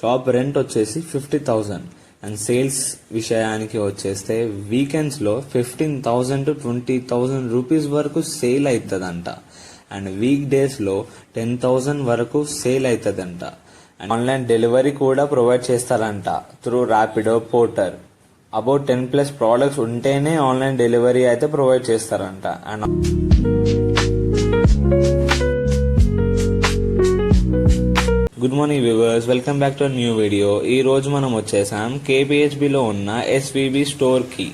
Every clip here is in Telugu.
షాప్ రెంట్ వచ్చేసి ఫిఫ్టీ థౌజండ్ అండ్ సేల్స్ విషయానికి వచ్చేస్తే వీకెండ్స్లో fifteen thousand to twenty thousand rupees వరకు సేల్ అవుతుందంట అండ్ వీక్ డేస్లో టెన్ థౌజండ్ వరకు సేల్ అవుతుందంట అండ్ ఆన్లైన్ డెలివరీ కూడా ప్రొవైడ్ చేస్తారంట through Rapido Porter about ten plus products ఉంటేనే ఆన్లైన్ డెలివరీ అయితే ప్రొవైడ్ చేస్తారంట. And good morning viewers welcome back to new video ఈ రోజు మనం వచ్చేసాం కేబిహెచ్బిలో ఉన్న ఎస్విబి స్టోర్కి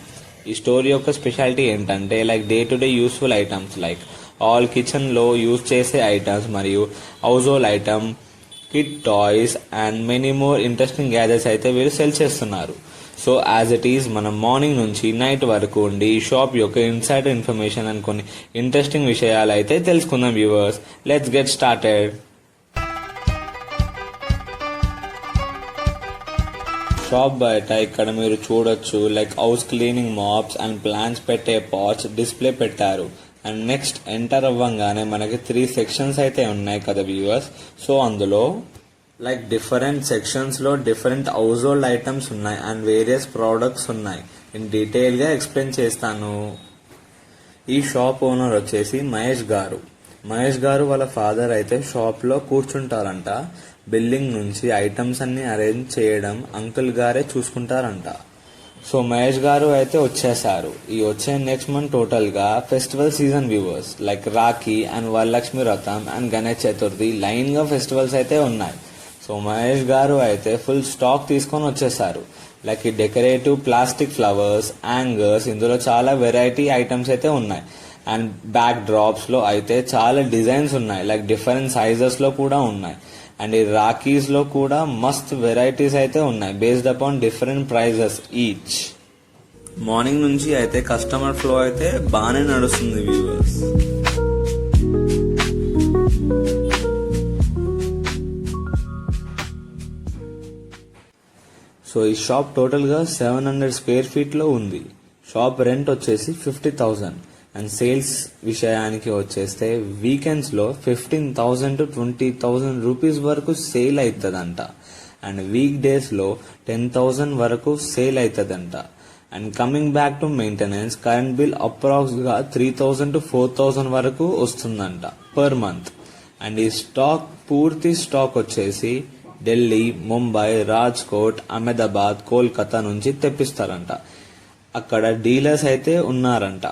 ఈ స్టోర్ యొక్క స్పెషాలిటీ ఏంటంటే like day to day useful items like all కిచెన్లో యూజ్ చేసే ఐటమ్స్ మరియు household item kid toys and many more interesting gadgets అయితే వీరు సెల్ చేస్తున్నారు. సో యాజ్ ఇట్ ఈస్ మనం మార్నింగ్ నుంచి నైట్ వరకు ఉండి ఈ షాప్ యొక్క ఇన్సైడ్ ఇన్ఫర్మేషన్ అండ్ కొన్ని ఇంట్రెస్టింగ్ విషయాలు అయితే తెలుసుకుందాం viewers let's get started shop బయట ఇక్కడ మీరు చూడొచ్చు like house cleaning mops and plants పెట్టే పాట్స్ డిస్ప్లే పెట్టారు. అండ్ నెక్స్ట్ ఎంటర్ అవ్వంగానే మనకి త్రీ సెక్షన్స్ అయితే ఉన్నాయి కదా వ్యూవర్స్ సో అందులో లైక్ డిఫరెంట్ సెక్షన్స్లో డిఫరెంట్ హౌస్ హోల్డ్ ఐటమ్స్ ఉన్నాయి అండ్ వేరియస్ ప్రోడక్ట్స్ ఉన్నాయి. నేను డీటెయిల్గా ఎక్స్ప్లెయిన్ చేస్తాను. ఈ షాప్ ఓనర్ వచ్చేసి మహేష్ గారు. మహేష్ గారు వాళ్ళ ఫాదర్ అయితే షాప్లో కూర్చుంటారంట. బిల్లింగ్ నుంచి ఐటమ్స్ అన్ని అరేంజ్ చేయడం అంకుల్ గారే చూసుకుంటారంట. సో మహేష్ గారు అయితే వచ్చేసారు ఈ వచ్చే నెక్స్ట్ మంత్ టోటల్గా festival season viewers like Rakhi and Varalakshmi Vratam and Ganesh Chaturthi లైన్గా ఫెస్టివల్స్ అయితే ఉన్నాయి. సో మహేష్ గారు అయితే ఫుల్ స్టాక్ తీసుకొని వచ్చేసారు లైక్ ఈ డెకరేటివ్ ప్లాస్టిక్ ఫ్లవర్స్ యాంగర్స్ ఇందులో చాలా వెరైటీ ఐటమ్స్ అయితే ఉన్నాయి. అండ్ బ్యాక్ డ్రాప్స్లో అయితే చాలా డిజైన్స్ ఉన్నాయి. లైక్ డిఫరెంట్ సైజెస్లో కూడా ఉన్నాయి. అండ్ ఈ రాఖీస్లో కూడా మస్త్ వెరైటీస్ అయితే ఉన్నాయి based upon different prices each morning నుంచి అయితే కస్టమర్ ఫ్లో అయితే బాగానే నడుస్తుంది వ్యూవర్స్ సో ఈ షాప్ టోటల్గా సెవెన్ హండ్రెడ్ స్క్వేర్ ఫీట్లో ఉంది. షాప్ రెంట్ వచ్చేసి ఫిఫ్టీ థౌసండ్ అండ్ సేల్స్ విషయానికి వచ్చేస్తే వీకెండ్స్లో fifteen thousand to twenty thousand rupees వరకు సేల్ అవుతుందంట అండ్ వీక్ డేస్లో టెన్ థౌజండ్ వరకు సేల్ అవుతుందంట and coming back to maintenance current bill అప్రాక్స్గా three thousand to four thousand వరకు వస్తుందంట పర్ మంత్. అండ్ ఈ స్టాక్ పూర్తి స్టాక్ వచ్చేసి ఢిల్లీ ముంబై రాజ్కోట్ అహ్మదాబాద్ కోల్కతా నుంచి తెప్పిస్తారంట. అక్కడ డీలర్స్ అయితే ఉన్నారంట.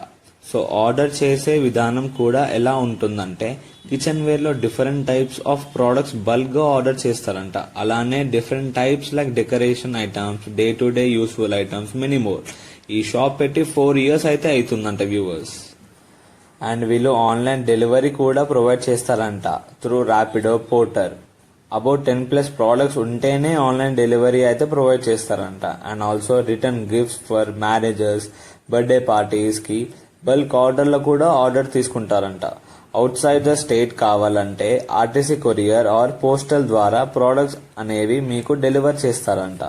సో ఆర్డర్ చేసే విధానం కూడా ఎలా ఉంటుందంటే కిచెన్ వేర్లో డిఫరెంట్ టైప్స్ ఆఫ్ ప్రోడక్ట్స్ బల్క్గా ఆర్డర్ చేస్తారంట. అలానే different types like decoration items day to day useful items many more ఈ షాప్ పెట్టి ఫోర్ ఇయర్స్ అయితే అవుతుందంట వ్యూవర్స్ అండ్ వీళ్ళు ఆన్లైన్ డెలివరీ కూడా ప్రొవైడ్ చేస్తారంట through Rapido Porter about ten plus products ఉంటేనే ఆన్లైన్ డెలివరీ అయితే ప్రొవైడ్ చేస్తారంట. And also return gifts for marriages birthday పార్టీస్కి బల్క్ ఆర్డర్లో కూడా ఆర్డర్ తీసుకుంటారంట. అవుట్ సైడ్ ద స్టేట్ కావాలంటే ఆర్టీసీ కొరియర్ ఆర్ పోస్టల్ ద్వారా ప్రోడక్ట్స్ అనేవి మీకు డెలివర్ చేస్తారంట.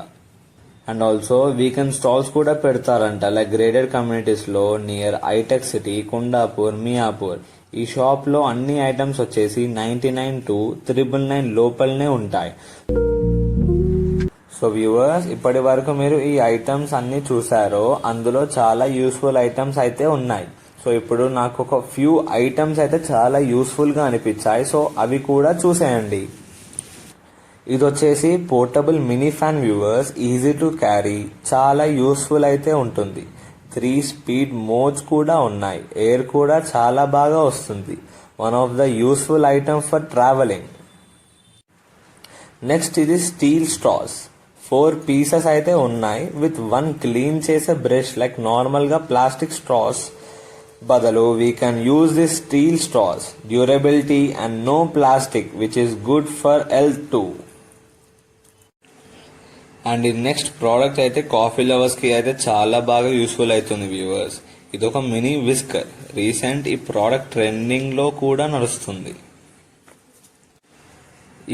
అండ్ ఆల్సో వీకెండ్ స్టాల్స్ కూడా పెడతారంట. లైక్ గ్రేడెడ్ కమ్యూనిటీస్లో నియర్ ఐటెక్ సిటీ కుండాపూర్ మియాపూర్ ఈ షాప్లో అన్ని ఐటమ్స్ వచ్చేసి ninety nine to triple nine లోపలనే ఉంటాయి. సో వ్యూవర్స్ ఇప్పటి వరకు మీరు ఈ ఐటమ్స్ అన్ని చూసారో అందులో చాలా యూస్ఫుల్ ఐటమ్స్ అయితే ఉన్నాయి. సో ఇప్పుడు నాకు ఒక ఫ్యూ ఐటమ్స్ అయితే చాలా యూస్ఫుల్గా అనిపించాయి. సో అవి కూడా చూసేయండి. ఇది వచ్చేసి portable mini fan viewers easy to carry చాలా యూస్ఫుల్ అయితే ఉంటుంది. త్రీ స్పీడ్ మోడ్స్ కూడా ఉన్నాయి. ఎయిర్ కూడా చాలా బాగా వస్తుంది. One of the useful item for travelling next ఇది స్టీల్ స్ట్రాస్ ఫోర్ పీసెస్ అయితే ఉన్నాయి. విత్ వన్ క్లీన్ చేసే బ్రష్ లైక్ నార్మల్గా ప్లాస్టిక్ స్ట్రాస్ బదులు we can use this steel straws durability and no plastic which is good for health too and ఈ నెక్స్ట్ ప్రోడక్ట్ అయితే కాఫీ లవర్స్కి అయితే చాలా బాగా యూస్ఫుల్ అవుతుంది వ్యూవర్స్ ఇది ఒక మినీ విస్కర్ రీసెంట్ ఈ ప్రోడక్ట్ ట్రెండింగ్లో కూడా నడుస్తుంది.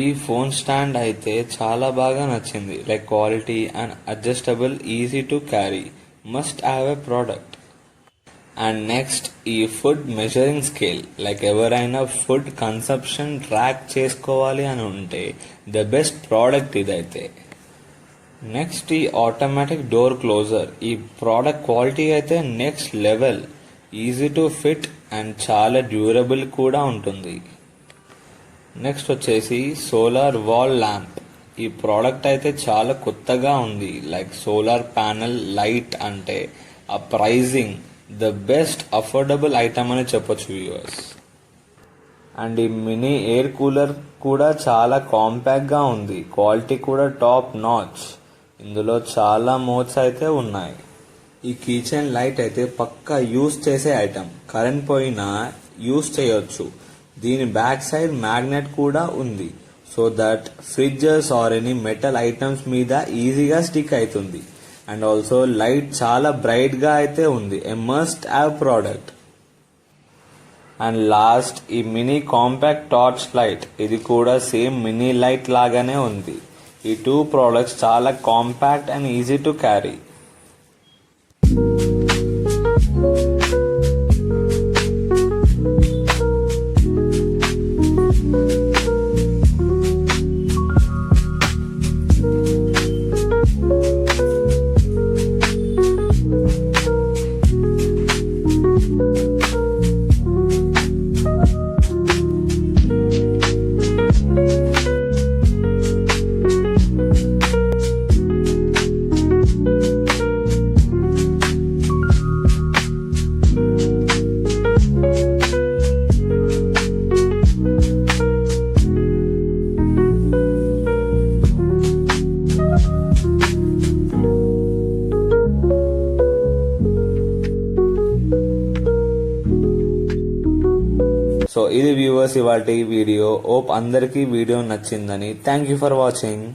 ఈ ఫోన్ స్టాండ్ అయితే చాలా బాగా నచ్చింది. Like quality and adjustable easy to carry must have a product and next ఈ ఫుడ్ మెజరింగ్ స్కేల్ లైక్ ఎవరైనా ఫుడ్ కన్సప్షన్ ట్రాక్ చేసుకోవాలి అని ఉంటే ద బెస్ట్ ప్రోడక్ట్ ఇదైతే. నెక్స్ట్ ఈ ఆటోమేటిక్ డోర్ క్లోజర్ ఈ ప్రోడక్ట్ క్వాలిటీ అయితే next level easy to fit and చాలా డ్యూరబుల్ కూడా ఉంటుంది. నెక్స్ట్ వచ్చేసి సోలార్ వాల్ ల్యాంప్. ఈ ప్రోడక్ట్ అయితే చాలా కొత్తగా ఉంది. లైక్ సోలార్ ప్యానెల్ లైట్ అంటే ఆ prizing the best affordable item అని చెప్పొచ్చు వ్యూవర్స్. అండ్ ఈ మినీ ఎయిర్ కూలర్ కూడా చాలా కాంపాక్ట్గా ఉంది. క్వాలిటీ కూడా టాప్ నాచ్. ఇందులో చాలా మోడ్స్ అయితే ఉన్నాయి. ఈ కిచెన్ లైట్ అయితే పక్కా యూస్ చేసే ఐటమ్. కరెంట్ పోయినా యూస్ చేయొచ్చు. దీని బ్యాక్ సైడ్ మ్యాగ్నెట్ కూడా ఉంది. So that fridges or any metal items మీద ఈజీగా స్టిక్ అవుతుంది అండ్ ఆల్సో లైట్ చాలా బ్రైట్గా అయితే ఉంది. A must have product. And last ఈ మినీ కాంపాక్ట్ టార్చ్ లైట్. ఇది కూడా సేమ్ మినీ లైట్ లాగానే ఉంది. ఈ టూ ప్రోడక్ట్స్ చాలా compact and easy to carry. ఇది వ్యూవర్స్ ఇవాటి వీడియో. ఓప్ అందరికీ వీడియో నచ్చిందని. Thank you for watching